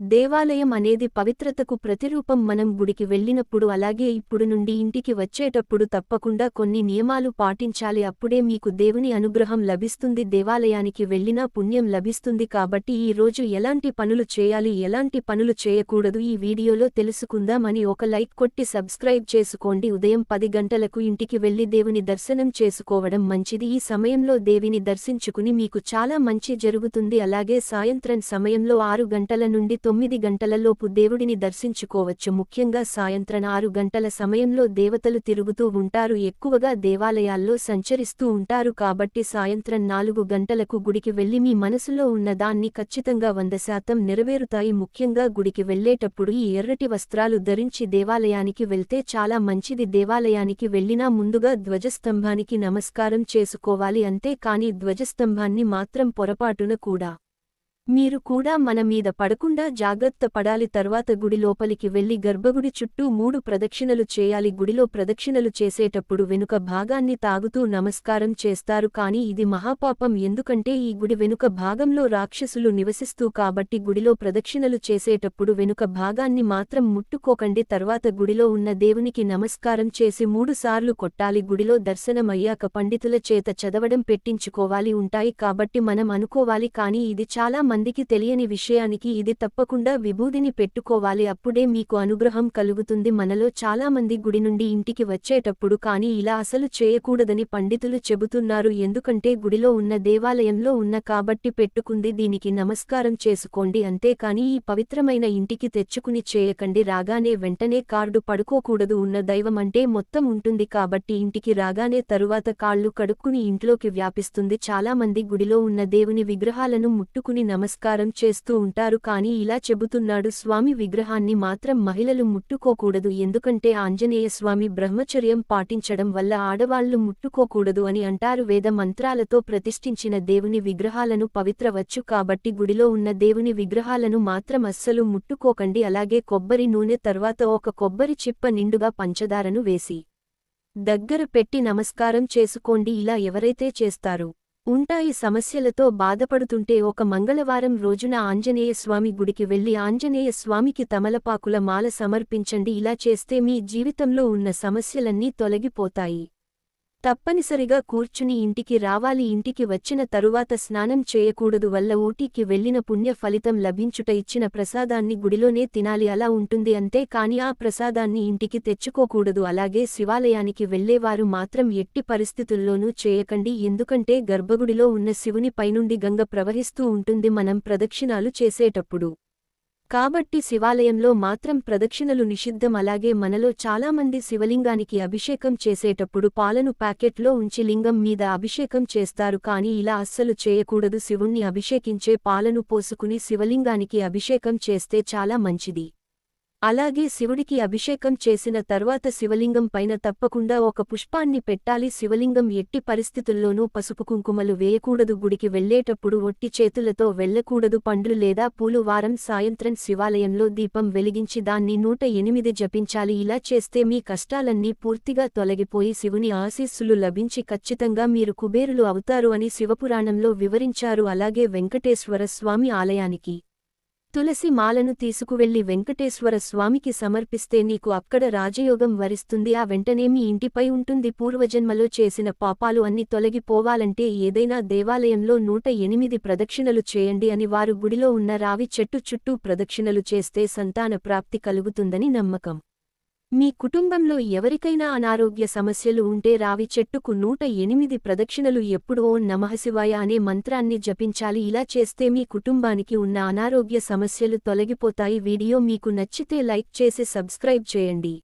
దేవాలయం అనేది పవిత్రతకు ప్రతిరూపం. మనం గుడికి వెళ్ళినప్పుడు అలాగే ఇప్పుడు నుండి ఇంటికి వచ్చేటప్పుడు తప్పకుండా కొన్ని నియమాలు పాటించాలి. అప్పుడే మీకు దేవుని అనుగ్రహం లభిస్తుంది. దేవాలయానికి వెళ్ళినా పుణ్యం లభిస్తుంది కాబట్టి ఈ రోజు ఎలాంటి పనులు చేయాలి ఎలాంటి పనులు చేయకూడదు ఈ వీడియోలో తెలుసుకుందామని ఒక లైక్ కొట్టి సబ్స్క్రైబ్ చేసుకోండి. ఉదయం పది గంటలకు ఇంటికి వెళ్ళి దేవుని దర్శనం చేసుకోవడం మంచిది. ఈ సమయంలో దేవిని దర్శించుకుని మీకు చాలా మంచి జరుగుతుంది. అలాగే సాయంత్రం సమయంలో ఆరు గంటల నుండి తొమ్మిది గంటలలోపు దేవుడిని దర్శించుకోవచ్చు. ముఖ్యంగా సాయంత్రం ఆరు గంటల సమయంలో దేవతలు తిరుగుతూ ఉంటారు. ఎక్కువగా దేవాలయాల్లో సంచరిస్తూ ఉంటారు. కాబట్టి సాయంత్రం నాలుగు గంటలకు గుడికి వెళ్ళి మీ మనసులో ఉన్న దాన్ని ఖచ్చితంగా వంద శాతం నెరవేరుతాయి. ముఖ్యంగా గుడికి వెళ్ళేటప్పుడు ఈ ఎర్రటి వస్త్రాలు ధరించి దేవాలయానికి వెళ్తే చాలా మంచిది. దేవాలయానికి వెళ్ళినా ముందుగా ధ్వజస్తంభానికి నమస్కారం చేసుకోవాలి అంతే. కానీ ధ్వజస్తంభాన్ని మాత్రం పొరపాటున కూడా మీరు కూడా మన మీద పడకుండా జాగ్రత్త పడాలి. తర్వాత గుడి లోపలికి వెళ్ళి గర్భగుడి చుట్టూ మూడు ప్రదక్షిణలు చేయాలి. గుడిలో ప్రదక్షిణలు చేసేటప్పుడు వెనుక భాగాన్ని తాగుతూ నమస్కారం చేస్తారు. కాని ఇది మహాపాపం. ఎందుకంటే ఈ గుడి వెనుక భాగంలో రాక్షసులు నివసిస్తూ కాబట్టి గుడిలో ప్రదక్షిణలు చేసేటప్పుడు వెనుక భాగాన్ని మాత్రం ముట్టుకోకండి. తర్వాత గుడిలో ఉన్న దేవునికి నమస్కారం చేసి మూడుసార్లు కొట్టాలి. గుడిలో దర్శనమయ్యాక పండితుల చేత చదవడం పెట్టించుకోవాలి. ఉంటాయి కాబట్టి మనం అనుకోవాలి. కాని ఇది చాలా మందికి తెలియని విషయానికి ఇది తప్పకుండా విభూదిని పెట్టుకోవాలి. అప్పుడే మీకు అనుగ్రహం కలుగుతుంది. మనలో చాలామంది గుడి నుండి ఇంటికి వచ్చేటప్పుడు కాని ఇలా అసలు చేయకూడదని పండితులు చెబుతున్నారు. ఎందుకంటే గుడిలో ఉన్న దేవాలయంలో ఉన్న కాబట్టి పెట్టుకుంది. దీనికి నమస్కారం చేసుకోండి అంతేకాని ఈ పవిత్రమైన ఇంటికి తెచ్చుకుని చేయకండి. రాగానే వెంటనే కార్డు పడుకోకూడదు. ఉన్న దైవం అంటే మొత్తం ఉంటుంది కాబట్టి ఇంటికి రాగానే తరువాత కాళ్ళు కడుక్కుని ఇంట్లోకి వ్యాపిస్తుంది. చాలా మంది గుడిలో ఉన్న దేవుని విగ్రహాలను ముట్టుకుని నమస్కారం నమస్కారం చేస్తూ ఉంటారు. కాని ఇలా చెబుతున్నాడు స్వామి విగ్రహాన్ని మాత్రం మహిళలు ముట్టుకోకూడదు. ఎందుకంటే ఆంజనేయ స్వామి బ్రహ్మచర్యం పాటించడం వల్ల ఆడవాళ్ళు ముట్టుకోకూడదు అని అంటారు. వేద మంత్రాలతో ప్రతిష్ఠించిన దేవుని విగ్రహాలను పవిత్రవచ్చు. కాబట్టి గుడిలో ఉన్న దేవుని విగ్రహాలను మాత్రం అస్సలు ముట్టుకోకండి. అలాగే కొబ్బరి నూనె తర్వాత ఒక కొబ్బరి చిప్ప నిండుగా పంచదారను వేసి దగ్గర పెట్టి నమస్కారం చేసుకోండి. ఇలా ఎవరైతే చేస్తారు ఉంటాయి సమస్యలతో బాధపడుతుంటే ఒక మంగళవారం రోజున ఆంజనేయ స్వామి గుడికి వెళ్ళి ఆంజనేయ స్వామికి తమలపాకుల మాల సమర్పించండి. ఇలా చేస్తే మీ జీవితంలో ఉన్న సమస్యలన్నీ తొలగిపోతాయి. తప్పనిసరిగా కూర్చుని ఇంటికి రావాలి. ఇంటికి వచ్చిన తరువాత స్నానం చేయకూడదు. వల్ల ఊటీకి వెళ్ళిన పుణ్య ఫలితం లభించుట ఇచ్చిన ప్రసాదాన్ని గుడిలోనే తినాలి. అలా ఉంటుంది అంతే కాని ఆ ప్రసాదాన్ని ఇంటికి తెచ్చుకోకూడదు. అలాగే శివాలయానికి వెళ్ళేవారు మాత్రం ఎట్టి పరిస్థితుల్లోనూ చేయకండి. ఎందుకంటే గర్భగుడిలో ఉన్న శివుని పైనుండి గంగ ప్రవహిస్తూ ఉంటుంది. మనం ప్రదక్షిణాలు చేసేటప్పుడు కాబట్టి శివాలయంలో మాత్రం ప్రదక్షిణలు నిషిద్ధం. అలాగే మనలో చాలామంది శివలింగానికి అభిషేకం చేసేటప్పుడు పాలను ప్యాకెట్లో ఉంచి లింగం మీద అభిషేకం చేస్తారు. కాని ఇలా అస్సలు చేయకూడదు. శివుణ్ణి అభిషేకించే పాలను పోసుకుని శివలింగానికి అభిషేకం చేస్తే చాలా మంచిది. అలాగే శివుడికి అభిషేకం చేసిన తర్వాత శివలింగం పైన తప్పకుండా ఒక పుష్పాన్ని పెట్టాలి. శివలింగం ఎట్టి పరిస్థితుల్లోనూ పసుపు కుంకుమలు వేయకూడదు. గుడికి వెళ్ళేటప్పుడు ఒట్టి చేతులతో వెళ్ళకూడదు పండ్లు లేదా పూలు వారం సాయంత్రం శివాలయంలో దీపం వెలిగించి దాన్ని నూట ఎనిమిది జపించాలి. ఇలా చేస్తే మీ కష్టాలన్నీ పూర్తిగా తొలగిపోయి శివుని ఆశీస్సులు లభించి ఖచ్చితంగా మీరు కుబేరులు అవుతారు అని శివపురాణంలో వివరించారు. అలాగే వెంకటేశ్వర స్వామి ఆలయానికి తులసి మాలను తీసుకువెళ్ళి వెంకటేశ్వర స్వామికి సమర్పిస్తే నీకు అక్కడ రాజయోగం వరిస్తుంది. ఆ వెంటనే మీ ఇంటిపై ఉంటుంది. పూర్వజన్మలో చేసిన పాపాలు అన్ని తొలగిపోవాలంటే ఏదైనా దేవాలయంలో నూట ఎనిమిది ప్రదక్షిణలు చేయండి అని వారు గుడిలో ఉన్న రావి చెట్టు చుట్టూ ప్రదక్షిణలు చేస్తే సంతాన ప్రాప్తి కలుగుతుందని నమ్మకం. మీ కుటుంబంలో ఎవరికైనా అనారోగ్య సమస్యలు ఉంటే రావి చెట్టుకు నూట ఎనిమిది ప్రదక్షిణలు ఎప్పుడో నమహశివాయ నమఃశివాయ అనే మంత్రాన్ని జపించాలి. ఇలా చేస్తే మీ కుటుంబానికి ఉన్న అనారోగ్య సమస్యలు తొలగిపోతాయి. వీడియో మీకు నచ్చితే లైక్ చేసి సబ్స్క్రైబ్ చేయండి.